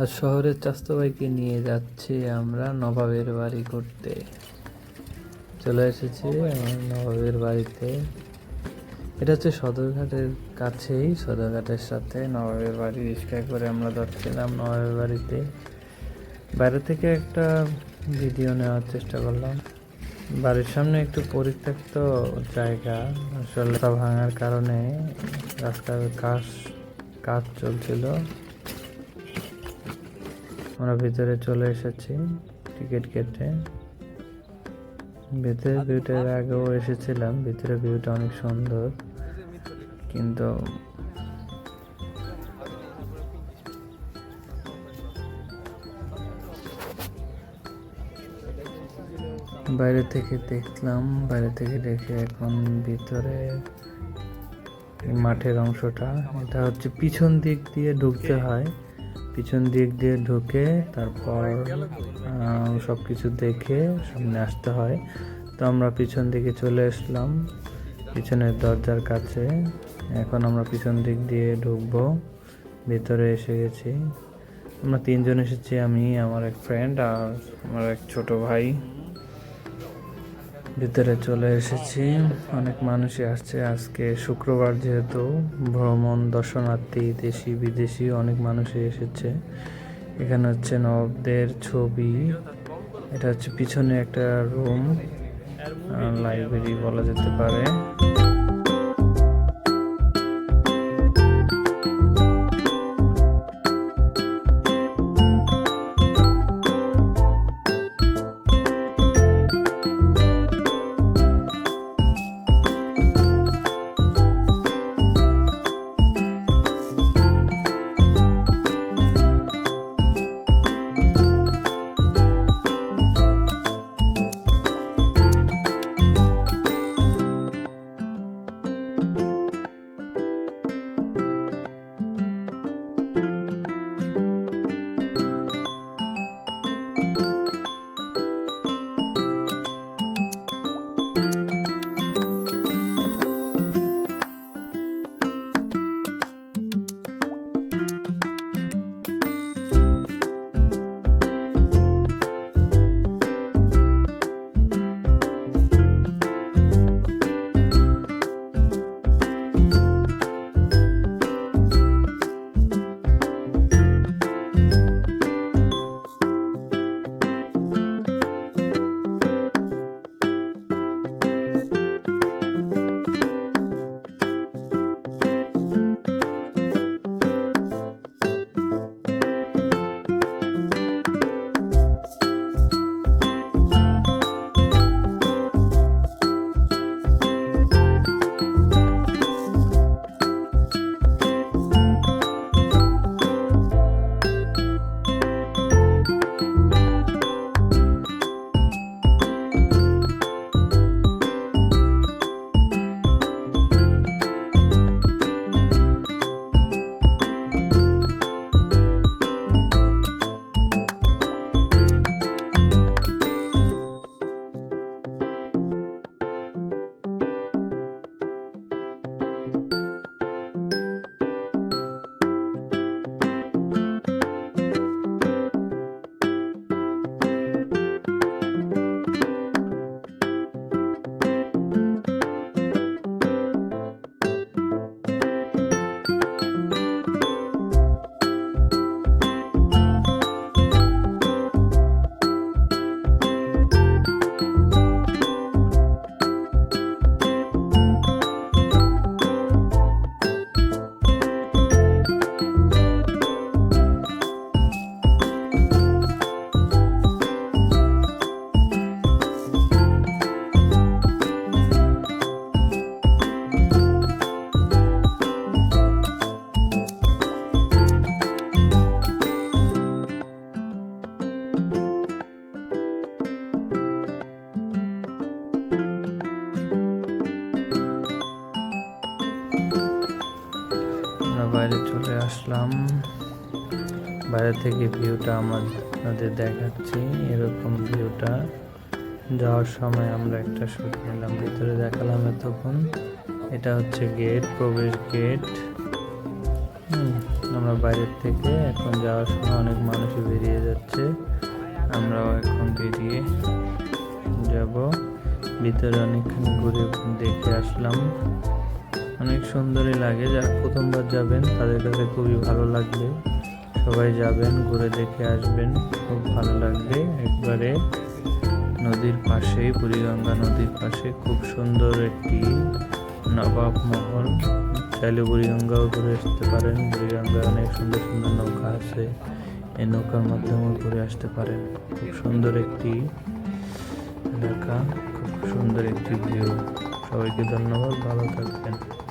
আর শহরের চাস্তো ভাইকে নিয়ে যাচ্ছি আমরা নবাবের বাড়ি করতে। চলে এসেছি আমার নবাবের বাড়িতে। এটা হচ্ছে সদরঘাটের কাছেই সদরঘাটের সাথে নবাবের বাড়ি রিক্সায় করে আমরা যাচ্ছিলাম নবাবের বাড়িতে। বাইরে থেকে একটা ভিডিও নেওয়ার চেষ্টা করলাম। বাড়ির সামনে একটু পরিত্যক্ত জায়গা আসলে ভাঙার কারণে রাস্তার কাজ কাজ চলছিল। আমরা ভিতরে চলে এসেছি টিকিট কেটে। ভিতরে ভিউটার আগেও এসেছিলাম, ভিতরে ভিউটা অনেক সুন্দর, কিন্তু বাইরে থেকে দেখলাম, বাইরে থেকে দেখে এখন ভিতরে মাঠের অংশটা, এটা হচ্ছে পিছন দিক দিয়ে ঢুকতে হয়। পিছন দিক দিয়ে ঢুকে তারপর সব কিছু দেখে সামনে আসতে হয়। তো আমরা পিছন দিকে চলে আসলাম, পিছনের দরজার কাছে। এখন আমরা পিছন দিক দিয়ে ঢুকবো, ভিতরে এসে গেছি। আমরা তিনজন এসেছি, আমি, আমার এক ফ্রেন্ড আর আমার এক ছোট ভাই। ভিতরে চলে এসেছি। অনেক মানুষই আসছে আজকে। শুক্রবার যেহেতু ভ্রমণ, দর্শনার্থী, দেশি, বিদেশি অনেক মানুষই এসেছে। এখানে হচ্ছে নবদের ছবি। এটা হচ্ছে পিছনে একটা রুম। লাইব্রেরি বলা যেতে পারে। বাইরে চলে আসলাম। বাইরে থেকে ভিউটা আমাদের দেখাচ্ছি, এরকম ভিউটা। যাওয়ার সময় আমরা একটা শুট নিলাম, ভিতরে দেখালাম এতক্ষণ। এটা হচ্ছে গেট প্রবেশ গেট আমরা বাইরের থেকে এখন যাওয়ার সময় অনেক মানুষই বেরিয়ে যাচ্ছে। আমরাও এখন বেরিয়ে যাব। ভিতরে অনেকখানি ঘুরে দেখে আসলাম। অনেক সুন্দরই লাগে। যারা প্রথমবার যাবেন, তাদের কাছে খুবই ভালো লাগবে। সবাই যাবেন, ঘুরে দেখে আসবেন, খুব ভালো লাগবে। একবারে নদীর পাশেই বুড়িগঙ্গা নদীর পাশে, খুব সুন্দর একটি নবাব মহল। চাইলে বুড়িগঙ্গাও ঘুরে আসতে পারেন। বুড়িগঙ্গায় অনেক সুন্দর সুন্দর নৌকা আছে। এই নৌকার মাধ্যমেও ঘুরে আসতে পারেন। খুব সুন্দর একটি এলাকা, খুব সুন্দর একটি ভিউ সবাইকে ধন্যবাদ, ভালো থাকবেন।